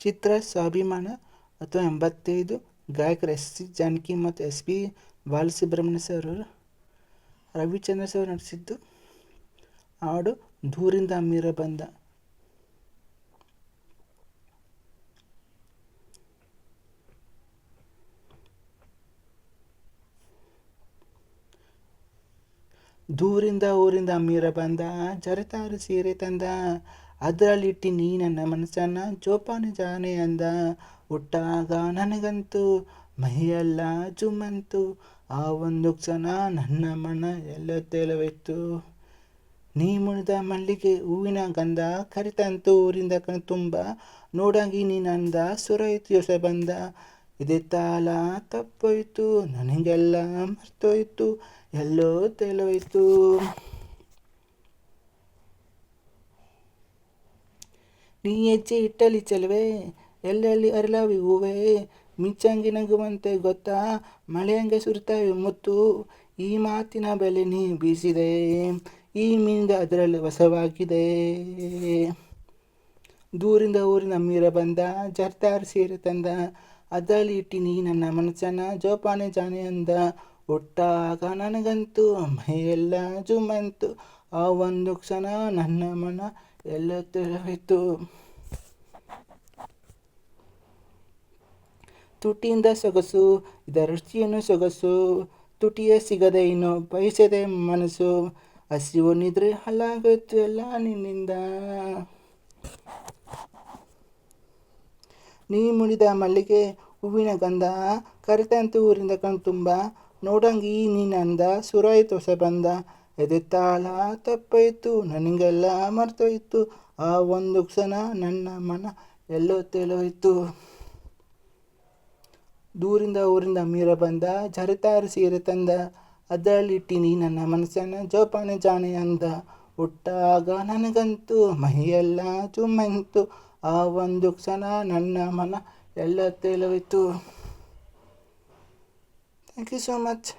ಚಿತ್ರ ಸ್ವಾಭಿಮಾನ ಅಥವಾ ಎಂಬತ್ತೈದು. ಗಾಯಕರು ಎಸ್ ಸಿ ಜಾನಕಿ ಮತ್ತು S P Balasubrahmanya sir Ravichandra sir ನಟಿಸಿದ್ದು ಹಾಡು ದೂರಿಂದ ಮೀರ ಬಂದ. ದೂರಿಂದ ಊರಿಂದ ಮೀರ ಬಂದ, ಜರತಾರು ಸೀರೆ ತಂದ ಅದರಲ್ಲಿಟ್ಟು ನೀ ನನ್ನ ಮನಸ್ಸನ್ನ ಜೋಪಾನ ಜಾನೆ ಅಂದ. ಹುಟ್ಟಾಗ ನನಗಂತೂ ಮೈಯೆಲ್ಲ ಜುಮ್ಮಂತು. ಆ ಒಂದು ಕ್ಷಣ ನನ್ನ ಮನ ಎಲ್ಲ ತೇಲವಿತ್ತು. ನೀ ಮುಣಿದ ಮಲ್ಲಿಗೆ ಹೂವಿನ ಗಂಧ ಕರಿತಂತು ಊರಿಂದ ಕಣ್ ತುಂಬ. ನೋಡಂಗಿ ನೀನಂದ ಸುರೈತು ಯೋಸ ಬಂದ. ಇದೇ ತಾಲ ತಪ್ಪೋಯ್ತು, ನನಗೆಲ್ಲ ಮರ್ತೋಯ್ತು, ಎಲ್ಲೋ ತೇಲೋಯ್ತು ನೀ ಹೆಜ್ಜೆ ಇಟ್ಟಲಿ ಚೆಲುವೆ, ಎಲ್ಲೆಲ್ಲಿ ಅರಳವಿ ಹೂವೆ? ಮಿಂಚಂಗಿ ನಗುವಂತೆ ಗೊತ್ತಾ? ಮಳೆಯಂಗೆ ಸುರಿತಾವೆ ಮುತ್ತು. ಈ ಮಾತಿನ ಬೆಲೆ ನೀ ಬೀಸಿದೆ, ಈ ಮೀನಿಂದ ಅದರಲ್ಲಿ ವಸವಾಗಿದೆ ದೂರಿಂದ ಊರಿನ ಮೀರ ಬಂದ, ಜರ್ದಾರ್ ಸೀರೆ ತಂದ. ಅದರಲ್ಲಿ ಇಟ್ಟಿ ನೀ ನನ್ನ ಮನಸ್ಸನ್ನ, ಜೋಪಾನೆ ಜಾನೆ ಅಂದ. ಒಟ್ಟಾಗ ನನಗಂತೂ ಮೈಯೆಲ್ಲ ಜುಮ್ಮಂತು. ಆ ಒಂದು ಕ್ಷಣ ನನ್ನ ಮನ ಎಲ್ಲ ತೆರವಿತು ತುಟಿಯಿಂದ ಸೊಗಸು ಇದರ ರುಚಿಯನ್ನು ಸೊಗಸು, ತುಟಿಯೇ ಸಿಗದೆ ಇನ್ನು ಬಯಸದೆ ಮನಸ್ಸು, ಹಸಿವು ನಿದ್ರೆ ಹಲಾಗುತ್ತು ಎಲ್ಲ ನಿನ್ನಿಂದ. ನೀ ಮುಡಿದ ಮಲ್ಲಿಗೆ ಹೂವಿನ ಗಂಧ, ಕರಿತಂತು ಊರಿಂದ ಕಣ್ತುಂಬ, ನೋಡಂಗಿ ನೀನಂದ ಸುರಾಯಿ ಹೊಸ ಬಂದ ಎದೆ ತಾಳ ತಪ್ಪಾಯ್ತು ನನಗೆಲ್ಲ ಮರ್ತೋಯ್ತು. ಆ ಒಂದು ಕ್ಷಣ ನನ್ನ ಮನ ಎಲ್ಲೋ ತೆಲೋಯ್ತು. ದೂರಿಂದ ಊರಿಂದ ಮೀರ ಬಂದ, ಜರಿತಾರು ಸೀರೆ ತಂದ. ಅದರಲ್ಲಿಟ್ಟಿನಿ ನನ್ನ ಮನಸ್ಸನ್ನು ಜೋಪಾನೆ ಜಾಣೆ ಅಂದ. ಹುಟ್ಟಾಗ ನನಗಂತೂ ಮೈಯೆಲ್ಲ ಚುಮ್ಮಂತು. ಆ ಒಂದು ಕ್ಷಣ ನನ್ನ ಮನ ಎಲ್ಲ ತೇಲೋಯ್ತು. Thank you so much